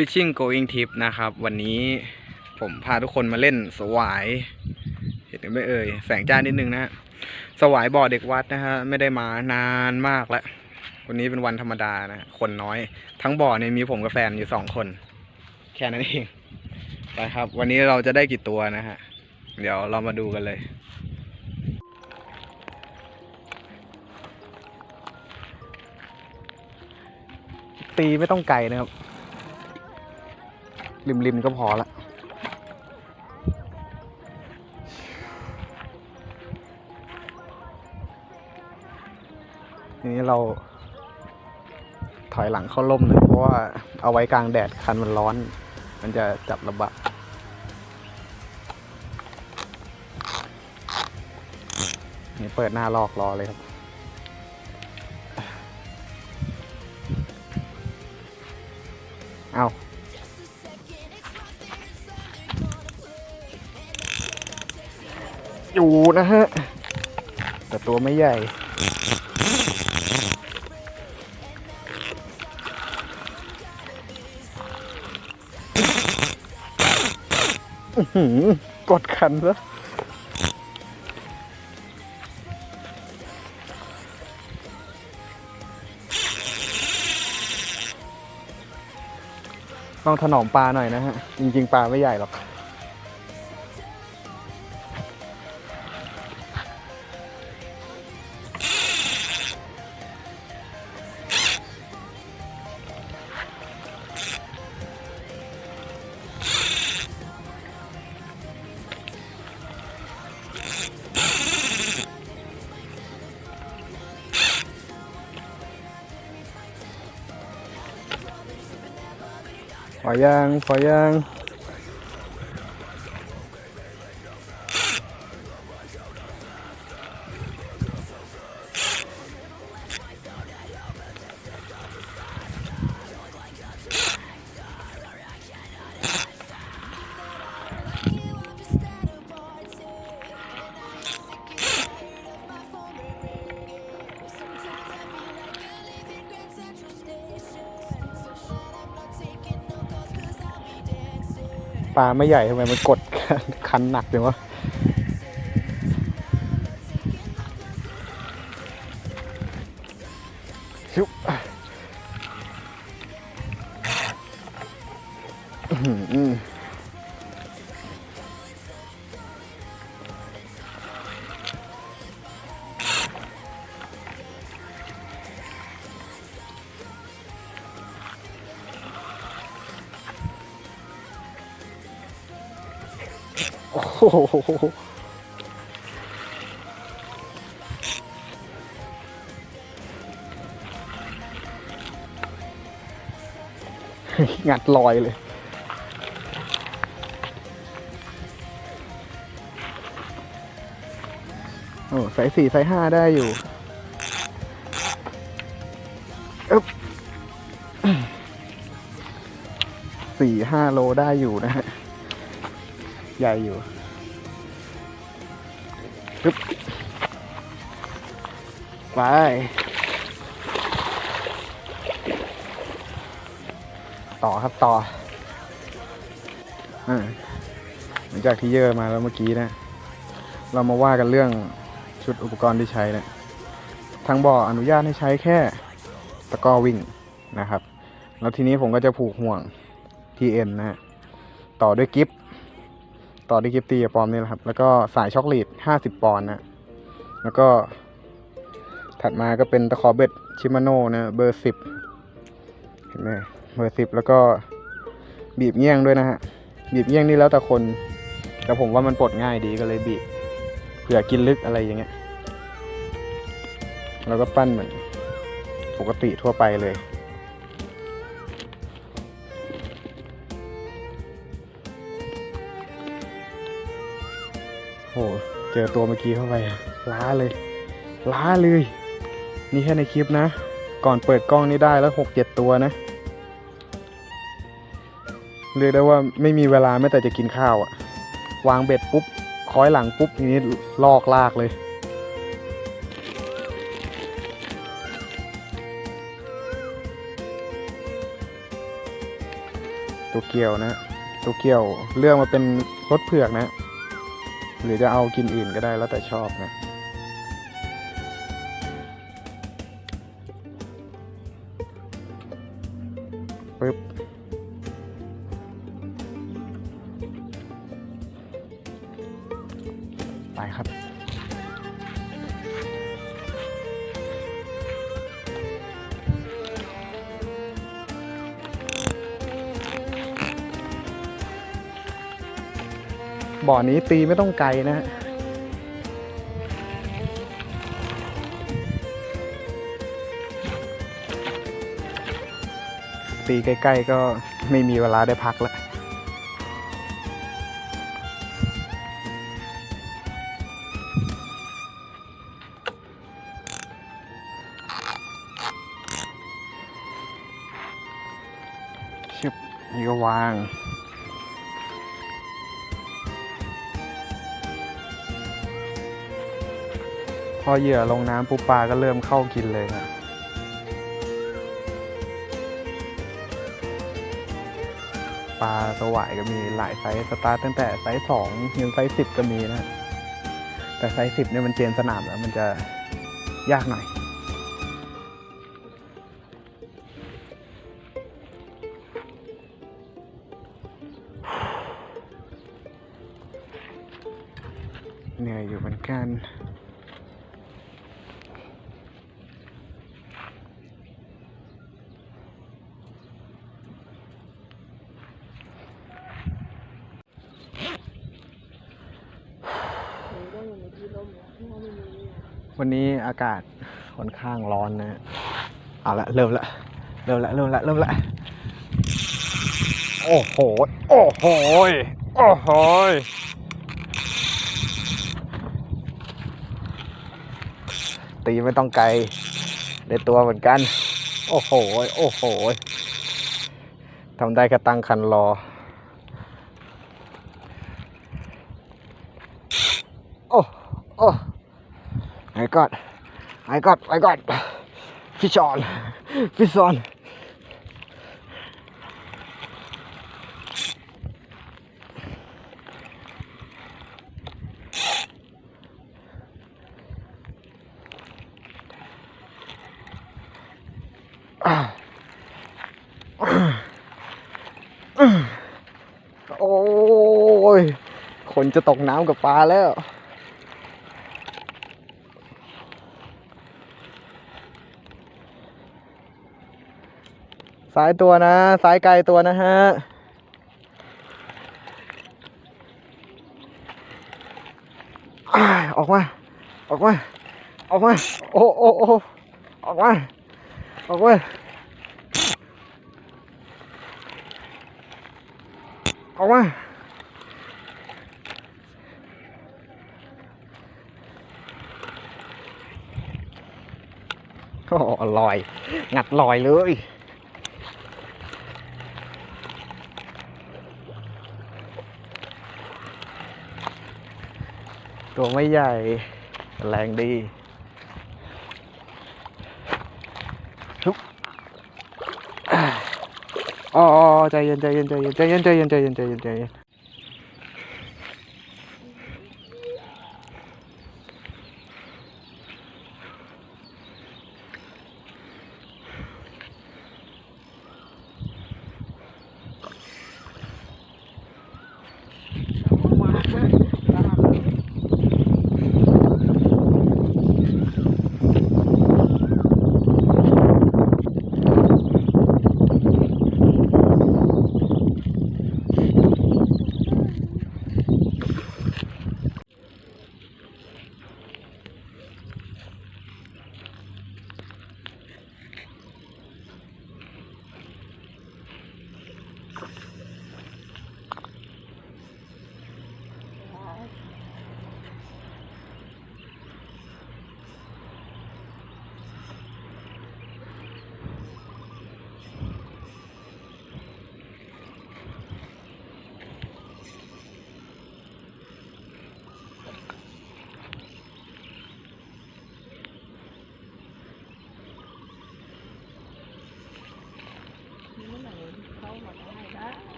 Fishing Going Trip นะครับ วันนี้ผมพาทุกคนมาเล่นสวาย เห็นไหมเอ่ย แสงจ้านิดนึงนะฮะสวายบ่อเด็กวัดนะฮะไม่ได้มานานมากแล้ว วันนี้เป็นวันธรรมดานะคนน้อย ทั้งบ่อเนี่ยมีผมกับแฟนอยู่สองคน แค่นั้นเองไปครับ วันนี้เราจะได้กี่ตัวนะฮะ เดี๋ยวเรามาดูกันเลยตีไม่ต้องไกลนะครับ ริมๆก็พอละทีนี้เราถอยหลังเข้าร่มเลยเพราะว่าเอาไว้กลางแดดคันมันร้อน มันจะจับลำบานี่เปิดหน้าลอกรอเลยครับ นะฮะ แต่ตัวไม่ใหญ่หือกดคันซะต้องถนอมปลาหน่อยนะฮะ จริง ๆ ปลาไม่ใหญ่หรอก พอ ปลาไม่ใหญ่ทำไมมันกดคันหนักจังวะ โอ้โหงัดลอยเลย โอ้ไซส์สี่ไซส์ห้าได้อยู่อึ๊บสี่ห้าโลได้อยู่นะฮะ ใหญ่อยู่ อึ๊บไปต่อครับต่ออหลังจากที่เยอะมาแล้วเมื่อกี้นะ เรามาว่ากันเรื่องชุดอุปกรณ์ที่ใช้นะทางบ่ออนุญาตให้ใช้แค่ตะกร้อวิ่งนะครับ แล้วทีนี้ผมก็จะผูกห่วง TN นะ ต่อด้วยกิฟ ต่อด้วยกิฟตีกับปอมนี่แหละครับ แล้วก็สายช็อกโกแลีด50ปอนด์นะแล้วก็ ถัดมาก็เป็นตะขอเบ็ดชิมาโน่นะเบอร์10เห็นไหมเบอร์สิบแล้วก็บีบเงี้ยงด้วยนะฮะบีบเงี้ยงนี่แล้วแต่คน แต่ผมว่ามันปลดง่ายดีก็เลยบีบเผื่อกินลึกอะไรอย่างเงี้ยแล้วก็ปั้นเหมือนปกติทั่วไปเลย หเจอตัวเมื่อกี้เข้าไปล้าเลยล้าเลย นี่แค่ในคลิปนะ ก่อนเปิดกล้องนี่ได้แล้วหกเจ็ดตัวนะเรียกได้ว่าไม่มีเวลาแม้แต่จะกินข้าวอะวางเบ็ดปุ๊บคอยหลังปุ๊บทีนี้ลอกลากเลยตัวเกียวนะตัวเกียวเลือกมาเป็นรสเผือกนะ หรือจะเอากินอื่นก็ได้แล้วแต่ชอบนะ บ่อนี้ตีไม่ต้องไกลนะฮะตีใกล้ๆก็ไม่มีเวลาได้พักแล้วชึบนี่ก็วาง อเหยื่อลงน้ำปุ๊บปลาก็เริ่มเข้ากินเลยนะปลาสวายก็มีหลายไซส์สตาร์ทตั้งแต่ไซส์สองยันไซส์สิบก็มีนะ แต่ไซส์สิบเนี่ยมันเจนสนามแล้วมันจะยากหน่อยเหนื่อยอยู่เหมือนกัน วันนี้อากาศค่อนข้างร้อนนะเอาละเริ่มละ เริ่มละ เริ่มละ เริ่มละ โอ้โห โอ้โห โอ้โหตีไม่ต้องไกลในตัวเหมือนกัน โอ้โห โอ้โหทำได้แค่ตั้งคันรอ โอ้ I got I got I got fish on fish on โอ้ย คนจะตกน้ำกับปลาแล้ว สายตัวนะสายไกลตัวนะฮะ ออกมา ออกมา ออกมา โอ้โอ้โอ้ออกมา ออกมา ออกมาโอ้ลอย งัดลอยเลย ตัวไม่ใหญ่แรงดีทุบอ๋ออ๋อใจเย็นใจเย็นใจเย็นใจเย็นใจเย็นใจเย็นใจเย็น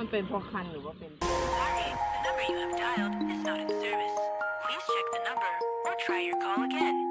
มันเป็นเพอคันหรือว่าเป็น Sorry, the number you have dialed is not in service. Please check the number or try your call again.